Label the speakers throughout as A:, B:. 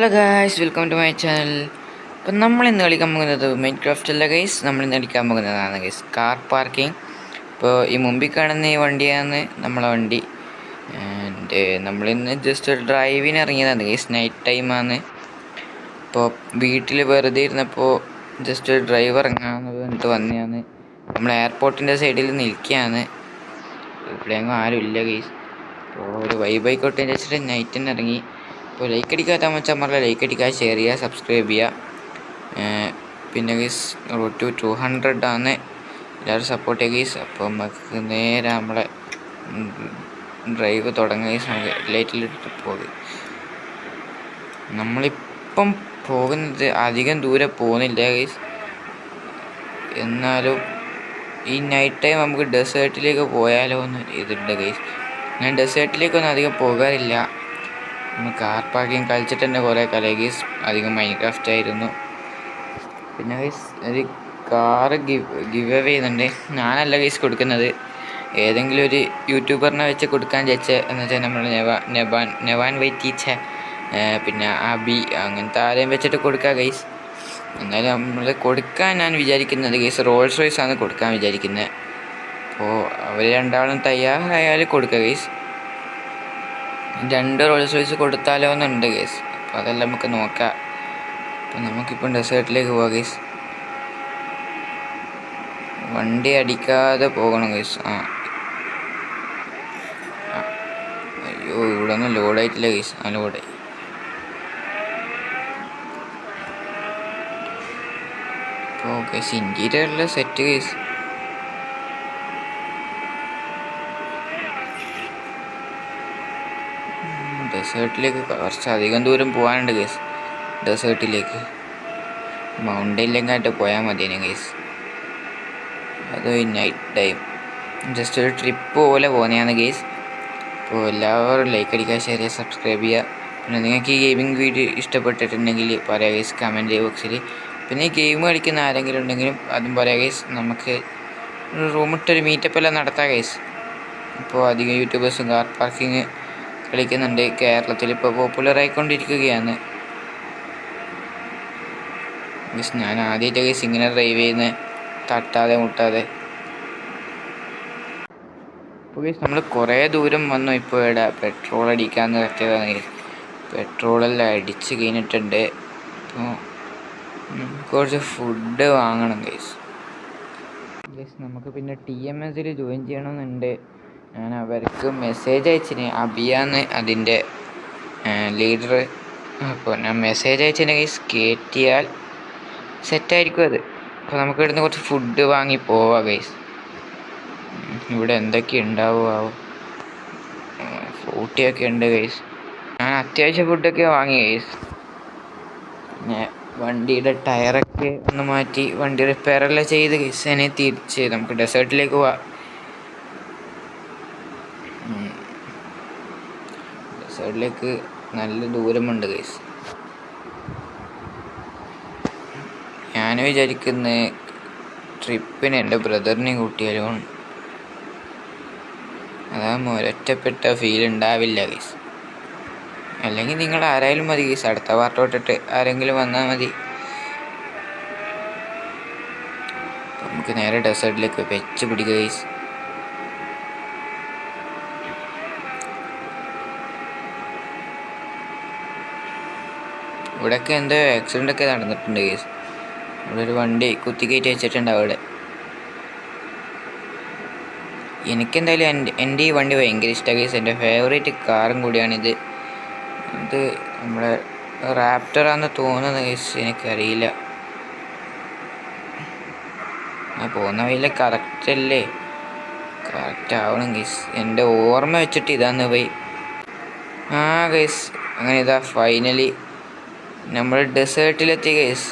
A: Hello guys welcome to my channel അപ്പം നമ്മൾ ഇന്ന് കളിക്കാൻ പോകുന്നത് മൈൻഡ് ക്രാഫ്റ്റ് അല്ല ഗൈസ് നമ്മൾ ഇന്ന് കളിക്കാൻ പോകുന്നതാണ് ഗൈസ് കാർ പാർക്കിംഗ് ഇപ്പോൾ ഈ മുമ്പിൽ കാണുന്ന ഈ വണ്ടിയാണ് നമ്മളെ വണ്ടി. ആൻഡ് നമ്മളിന്ന് ജസ്റ്റ് ഒരു ഡ്രൈവിന് ഇറങ്ങിയതാണ് ഗൈസ് നൈറ്റ് ടൈമാണ് ഇപ്പോൾ വീട്ടിൽ വെറുതെ ഇരുന്നപ്പോൾ ജസ്റ്റ് ഒരു ഡ്രൈവ് ഇറങ്ങാമെന്ന് പറഞ്ഞിട്ട് വന്നതാണ്. നമ്മൾ എയർപോർട്ടിന്റെ സൈഡിൽ നിൽക്കുകയാണ്. ഇവിടെ എങ്ങും ആരും ഇല്ല ഗൈസ് അപ്പോൾ ഒരു വൈബായിക്കോട്ടെ വെച്ചിട്ട് നൈറ്റിന് ഇറങ്ങി. അപ്പോൾ ലൈക്ക് അടിക്കാത്ത മച്ചന്മാരുടെ ലൈക്ക് അടിക്കുക ഷെയർ ചെയ്യുക സബ്സ്ക്രൈബ് ചെയ്യുക. പിന്നെ guys road to two hundred ആണ്. എല്ലാവരും സപ്പോർട്ട് ചെയ്യുക ഗീസ് അപ്പോൾ നമുക്ക് നേരെ നമ്മളെ ഡ്രൈവ് തുടങ്ങുക ഗീസ് നമുക്ക് ലൈറ്റിലിട്ട് പോകും നമ്മളിപ്പം പോകുന്നത് അധികം ദൂരെ പോകുന്നില്ല ഗീസ് എന്നാലും ഈ നൈറ്റ് ടൈം നമുക്ക് ഡെസേർട്ടിലേക്ക് പോയാലോ എന്ന് ഇതുണ്ട് ഗൈസ് ഞാൻ ഡെസേർട്ടിലേക്കൊന്നും അധികം പോകാറില്ല. നമ്മൾ കാർ പാർക്കിംഗ് കളിച്ചിട്ട് തന്നെ കുറേ കളി ഗീസ് അധികം മൈൻക്രാഫ്റ്റ് ആയിരുന്നു. പിന്നെ ഗൈസ് ഒരു കാറ് ഗിവ് ഗിവ് അവേ ചെയ്യുന്നുണ്ട്. ഞാനല്ല ഗൈസ് കൊടുക്കുന്നത്. ഏതെങ്കിലും ഒരു യൂട്യൂബറിനെ വെച്ച് കൊടുക്കാൻ വിചാരിച്ച എന്ന് വെച്ചാൽ നമ്മൾ നെവാ നെവാൻ നെവാൻ വൈറ്റീച്ച പിന്നെ അബി അങ്ങനത്തെ ആരെയും വെച്ചിട്ട് കൊടുക്കുക ഗൈസ്. എന്നാലും നമ്മൾ കൊടുക്കാൻ ഞാൻ വിചാരിക്കുന്നത് ഗൈസ് റോൾസ് റോയ്സ് ആണ് കൊടുക്കാൻ വിചാരിക്കുന്നത് അപ്പോൾ അവർ രണ്ടാളും തയ്യാറായാൽ കൊടുക്കുക ഗൈസ്. രണ്ട് റോൾസ് റോയ്സ് കൊടുത്താലോ എന്നുണ്ട് ഗേസ് അപ്പോൾ അതെല്ലാം നമുക്ക് നോക്കാം. അപ്പം നമുക്കിപ്പം ഡെസേർട്ടിലേക്ക് പോവാം ഗേസ് വണ്ടി അടിക്കാതെ പോകണം ഗേസ് ആ. അയ്യോ ഇവിടെ ഒന്നും ലോഡായിട്ടില്ല ഗേസ് ആ ലോഡായി അപ്പോൾ ഇന്റീരിയറിലെ സെറ്റ് ഗൈസ് ഡെസേർട്ടിലേക്ക് കുറച്ച് അധികം ദൂരം പോകാനുണ്ട് ഗൈസ് ഡെസേർട്ടിലേക്ക് മൗണ്ടനിലേക്കായിട്ട് പോയാൽ മതിയേനെ ഗൈസ് അത് നൈറ്റ് ടൈം ജസ്റ്റ് ഒരു ട്രിപ്പ് പോലെ പോകുന്നതാണ് ഗേസ് അപ്പോൾ എല്ലാവരും ലൈക്ക് അടിക്കുക ഷെയർ ചെയ്യുക സബ്സ്ക്രൈബ് ചെയ്യുക. പിന്നെ നിങ്ങൾക്ക് ഈ ഗെയിമിംഗ് വീഡിയോ ഇഷ്ടപ്പെട്ടിട്ടുണ്ടെങ്കിൽ പറയാം ഗൈസ് കമന്റ് ബോക്സിൽ പിന്നെ ഈ ഗെയിം കളിക്കുന്ന ആരെങ്കിലും ഉണ്ടെങ്കിലും അതും പറയാം ഗൈസ് നമുക്ക് റൂമിട്ടൊരു മീറ്റപ്പ് എല്ലാം നടത്താം ഗൈസ് ഇപ്പോൾ അധികം യൂട്യൂബേഴ്സും കാർ പാർക്കിങ് കളിക്കുന്നുണ്ട്. കേരളത്തിൽ ഇപ്പോൾ പോപ്പുലർ ആയിക്കൊണ്ടിരിക്കുകയാണ് ഗൈസ് ഞാൻ ആദ്യമായിട്ട് ഗസ് ഇങ്ങനെ ഡ്രൈവ് ചെയ്യുന്നത്. തട്ടാതെ മുട്ടാതെ. അപ്പോൾ ഗസ് നമ്മൾ കുറേ ദൂരം വന്നു. ഇപ്പോൾ ഇവിടെ പെട്രോൾ അടിക്കാൻ നിർത്തിയതാണ് പെട്രോളെല്ലാം അടിച്ച് കഴിഞ്ഞിട്ടുണ്ട്. അപ്പോൾ കുറച്ച് ഫുഡ് വാങ്ങണം ഗൈസ് ഗൈസ് നമുക്ക് പിന്നെ ടി എം എസിൽ ജോയിൻ ചെയ്യണമെന്നുണ്ട്. ഞാൻ അവർക്ക് മെസ്സേജ് അയച്ചിന്. അബിയാന്ന് അതിന്റെ ലീഡർ അപ്പോൾ ഞാൻ മെസ്സേജ് അയച്ചിട്ടുണ്ടെങ്കിൽ കയറ്റിയാൽ സെറ്റായിരിക്കും അത്. അപ്പോൾ നമുക്ക് ഇവിടുന്ന് കുറച്ച് ഫുഡ് വാങ്ങി പോവാം ഗൈസ് ഇവിടെ എന്തൊക്കെ ഉണ്ടാവുമാവും ഫ്രൂട്ടിയൊക്കെ ഉണ്ട് ഗൈസ് ഞാൻ അത്യാവശ്യം ഫുഡൊക്കെ വാങ്ങി ഗൈസ് പിന്നെ വണ്ടിയുടെ ടയറൊക്കെ ഒന്ന് മാറ്റി വണ്ടി റിപ്പയറെല്ലാം ചെയ്ത് ഗൈസ് അതിനെ തിരിച്ച് നമുക്ക് ഡെസേർട്ടിലേക്ക് പോവാം ഡെസേർട്ടിലേക്ക് നല്ല ദൂരമുണ്ട് ഗൈസ് ഞാൻ വിചാരിക്കുന്ന ട്രിപ്പിന് എന്റെ ബ്രദറിനെ കൂട്ടിയാലും അതാകുമ്പോൾ ഒരൊറ്റപ്പെട്ട ഫീൽ ഉണ്ടാവില്ല ഗൈസ് അല്ലെങ്കിൽ നിങ്ങൾ ആരായാലും മതി ഗൈസ് അടുത്ത പാർട്ടോട്ടിട്ട് ആരെങ്കിലും വന്നാൽ മതി. നമുക്ക് നേരെ ഡെസേർട്ടിലേക്ക് വെച്ച് പിടിക്കുക ഗൈസ് ഇവിടെയൊക്കെ എന്തോ ആക്സിഡന്റ് ഒക്കെ നടന്നിട്ടുണ്ട് കേസ് ഇവിടെ ഒരു വണ്ടി കുത്തി കുത്തിക്കയറ്റി വെച്ചിട്ടുണ്ട് അവിടെ. എനിക്കെന്തായാലും എന്റെ എന്റെ ഈ വണ്ടി ഭയങ്കര ഇഷ്ടമാണ് കേസ് എന്റെ ഫേവറേറ്റ് കാറും കൂടിയാണിത്. ഇത് നമ്മുടെ റാപ്റ്ററാന്ന് തോന്നുന്ന കേസ് എനിക്കറിയില്ല. ആ പോകുന്ന വഴിയിലെ കറക്റ്റ് അല്ലേ? കറക്റ്റ് ആവണം ഗൈസ് എന്റെ ഓർമ്മ വെച്ചിട്ട് ഇതാന്ന് പോയി. ആ ഗൈസ് അങ്ങനെ ഇതാ ഫൈനലി നമ്മൾ ഡെസേർട്ടിലെത്തി ഗൈസ്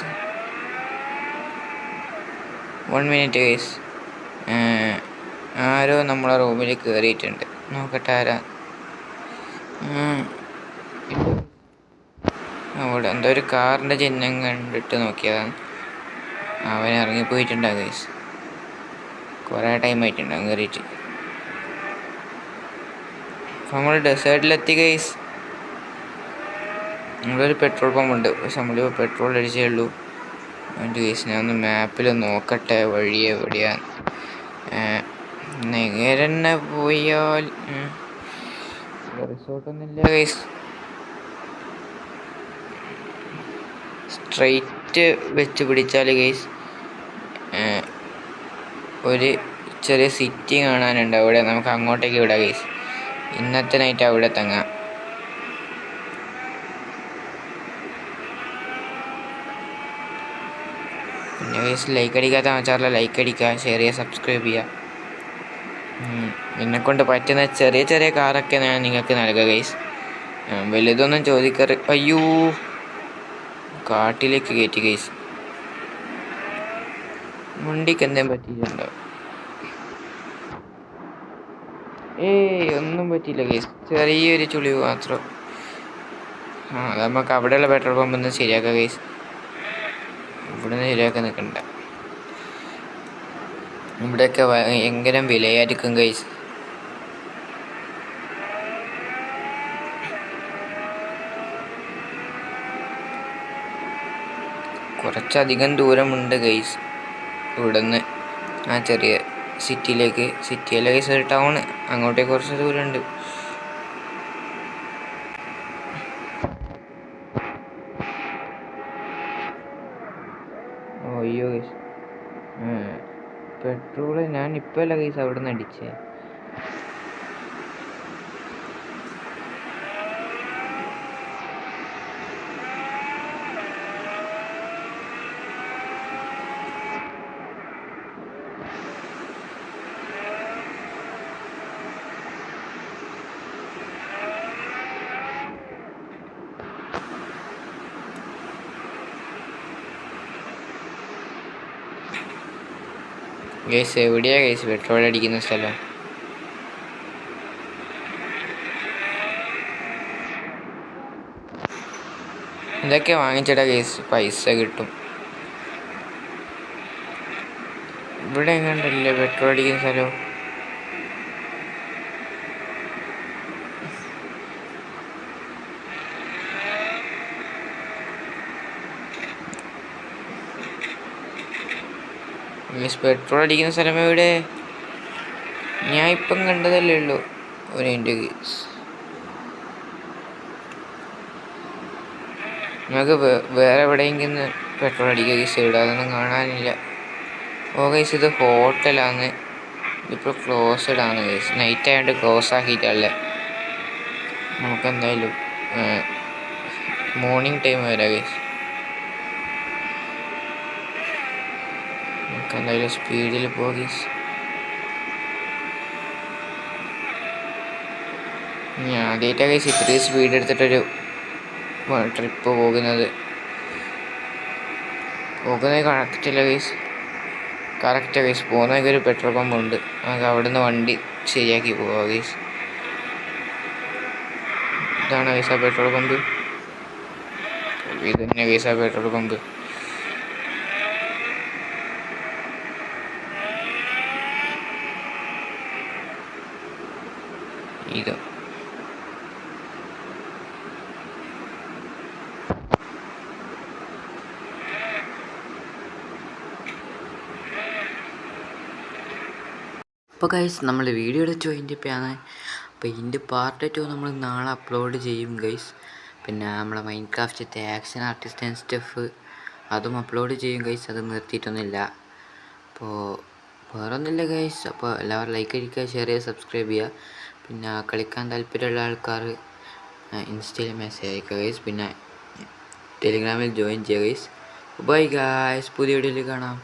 A: വൺ മിനിറ്റ് ഗൈസ് ആരോ നമ്മളെ റൂമിൽ കയറിയിട്ടുണ്ട് നോക്കട്ടെ ആരാ? അവിടെ എന്തോ ഒരു കാറിന്റെ ചിഹ്നം കണ്ടിട്ട് നോക്കിയതാണ്. അവൻ ഇറങ്ങിപ്പോയിട്ടുണ്ടാവും ഗൈസ് കുറേ ടൈം ആയിട്ടുണ്ടാവും കയറിയിട്ട് അപ്പോൾ നമ്മൾ ഡെസേർട്ടിലെത്തി ഗൈസ് നമ്മളൊരു പെട്രോൾ പമ്പ് ഉണ്ട് പക്ഷെ നമ്മൾ പെട്രോൾ അടിച്ചേ ഉള്ളൂ. അതിന്റെ കേസ് ഞാൻ ഒന്ന് മാപ്പിൽ നോക്കട്ടെ വഴി എവിടെയാണ് നേരെ തന്നെ പോയാൽ റിസോർട്ടൊന്നുമില്ല കേസ് സ്ട്രെയിറ്റ് വെച്ച് പിടിച്ചാൽ കേസ് ഒരു ചെറിയ സിറ്റി കാണാനുണ്ട്. അവിടെ നമുക്ക് അങ്ങോട്ടേക്ക് വിടാം കേസ് ഇന്നത്തെ നൈറ്റ് അവിടെ തങ്ങാം. കേസ് ലൈക്ക് അടിക്കാത്ത ആച്ചാറില്ല ലൈക്ക് അടിക്കുക ഷെയർ ചെയ്യുക സബ്സ്ക്രൈബ് ചെയ്യുക. എന്നെക്കൊണ്ട് പറ്റുന്ന ചെറിയ ചെറിയ കാറൊക്കെ ഞാൻ നിങ്ങൾക്ക് നൽകുക ഗൈസ് വലുതൊന്നും ചോദിക്കറി അയ്യോ കാട്ടിലേക്ക് കയറ്റി ഗൈസ് മുണ്ടിക്ക് എന്തേലും പറ്റിയിട്ടുണ്ടോ? ഏയ് ഒന്നും പറ്റിയില്ല ഗൈസ് ചെറിയൊരു ചുളിവ് മാത്രം. ആ നമുക്ക് അവിടെയുള്ള പെട്രോൾ പമ്പ് ഒന്ന് ശരിയാക്കാം ഗൈസ് ഇവിടുന്ന് ശരിയാക്കാൻ നിൽക്കണ്ട ഇവിടെയൊക്കെ ഭയങ്കര വിലയായിരിക്കും ഗൈസ് കുറച്ചധികം ദൂരമുണ്ട് ഗൈസ് ഇവിടുന്ന് ആ ചെറിയ സിറ്റിയിലേക്ക് സിറ്റിയിലെ ഗൈസ് ഒരു ടൗൺ അങ്ങോട്ടേക്ക് കുറച്ച് ദൂരമുണ്ട്. അയ്യോ ഗൈസ് പെട്രോൾ ഞാൻ ഇപ്പോൾ അല്ല ഗൈസ് അവിടെ നിന്ന് അടിച്ചേ. ഗൈസ് എവിടെയാ ഗൈസ് പെട്രോൾ അടിക്കുന്ന സ്ഥലം? ഇതൊക്കെ വാങ്ങിച്ചിടാ കേസ് പൈസ കിട്ടും. ഇവിടെ എങ്ങാണ്ടല്ലേ പെട്രോൾ അടിക്കുന്ന സ്ഥലം? മീൻസ് പെട്രോൾ അടിക്കുന്ന സ്ഥലം എവിടെ? ഞാൻ ഇപ്പം കണ്ടതല്ലേ ഉള്ളൂ. ഒരു കേസ് നമുക്ക് വേറെ എവിടെയെങ്കിലും പെട്രോൾ അടിക്കുക കേസ് ഇവിടെ അതൊന്നും കാണാനില്ല. ഓ കേസ് ഇത് ഹോട്ടലാണ് ഇപ്പോൾ ക്ലോസ്ഡ് ആണ് കേസ് നൈറ്റ് ആയതുകൊണ്ട് ക്ലോസ് ആക്കിയിട്ടല്ലേ. നമുക്ക് എന്തായാലും മോർണിംഗ് ടൈം വരാം കേസ് നമുക്ക് എന്തായാലും സ്പീഡിൽ പോകി ഞാൻ ആദ്യമായിട്ടാണ് കേസ് ഇത്രയും സ്പീഡ് എടുത്തിട്ടൊരു ട്രിപ്പ് പോകുന്നത്. പോകുന്നത് കറക്റ്റില്ല കേസ് കറക്റ്റ് കേസ് പോകുന്നതൊക്കെ ഒരു പെട്രോൾ പമ്പ് ഉണ്ട്. നമുക്ക് അവിടെ നിന്ന് വണ്ടി ശരിയാക്കി പോവാം കേസ് ഇതാണ് കേസ് ആ പെട്രോൾ പമ്പ് ഇത് തന്നെ കേസ് ആ പെട്രോൾ പമ്പ് ഇത് അപ്പോൾ ഗൈസ് നമ്മൾ വീഡിയോ എടുത്ത് ആണ് അപ്പോൾ ഇതിന്റെ പാർട്ട് ടു നമ്മൾ നാളെ അപ്ലോഡ് ചെയ്യും ഗൈസ് പിന്നെ നമ്മളെ മൈൻഡ് ക്രാഫ്റ്റത്തെ ആക്ഷൻ ആർട്ടിസ്റ്റ് ആൻഡ് സ്റ്റഫ് അതും അപ്ലോഡ് ചെയ്യും ഗൈസ് അത് നിർത്തിയിട്ടൊന്നുമില്ല. അപ്പോൾ വേറൊന്നുമില്ല ഗൈസ് അപ്പോൾ എല്ലാവരും ലൈക്ക് അടിക്കുക ഷെയർ ചെയ്യുക സബ്സ്ക്രൈബ് ചെയ്യുക. പിന്നെ കളിക്കാൻ താല്പര്യമുള്ള ആൾക്കാർ ഇൻസ്റ്റയിൽ മെസ്സേജ് അയക്കുക ഗൈസ് പിന്നെ ടെലിഗ്രാമിൽ ജോയിൻ ചെയ്യുക ഗൈസ് ബൈ ഗായ്സ് പുതിയ വീഡിയോയിൽ കാണാം.